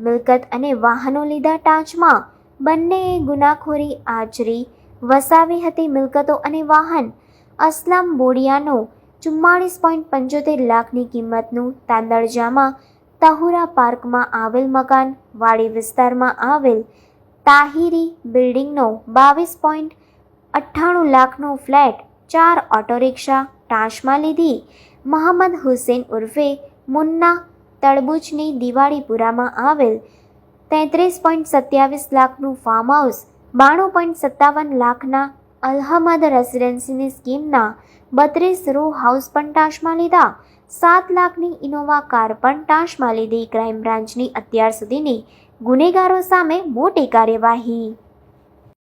મિલકત અને વાહનો લીધા ટાંચમાં. બંનેએ ગુનાખોરી, આચરી, વસાવી હતી મિલકતો અને વાહન. અસલમ બોડિયાનો ચુમ્માળીસ પોઈન્ટ પંચોતેર લાખની કિંમતનું તાંદળજામાં તહુરા પાર્કમાં આવેલ મકાન, વાડી વિસ્તારમાં આવેલ તાહિરી બિલ્ડિંગનો બાવીસ પોઈન્ટ અઠ્ઠાણું લાખનો ફ્લેટ, ચાર ઓટો રિક્ષા ટાંચમાં લીધી. મોહમ્મદ હુસેન ઉર્ફે મુન્ના તડબૂચની દિવાળીપુરામાં આવેલ તેત્રીસ પોઈન્ટ સત્યાવીસ લાખનું ફાર્મ હાઉસ બાણું પોઈન્ટ સત્તાવન લાખના અલહમદ રેસિડેન્સીની સ્કીમના બત્રીસ રૂ હાઉસ પણ ટાંચમાં લીધા. સાત લાખની ઇનોવા કાર પણ ટાંચમાં લીધી ક્રાઇમ બ્રાન્ચની અત્યાર સુધીની ગુનેગારો સામે મોટી કાર્યવાહી.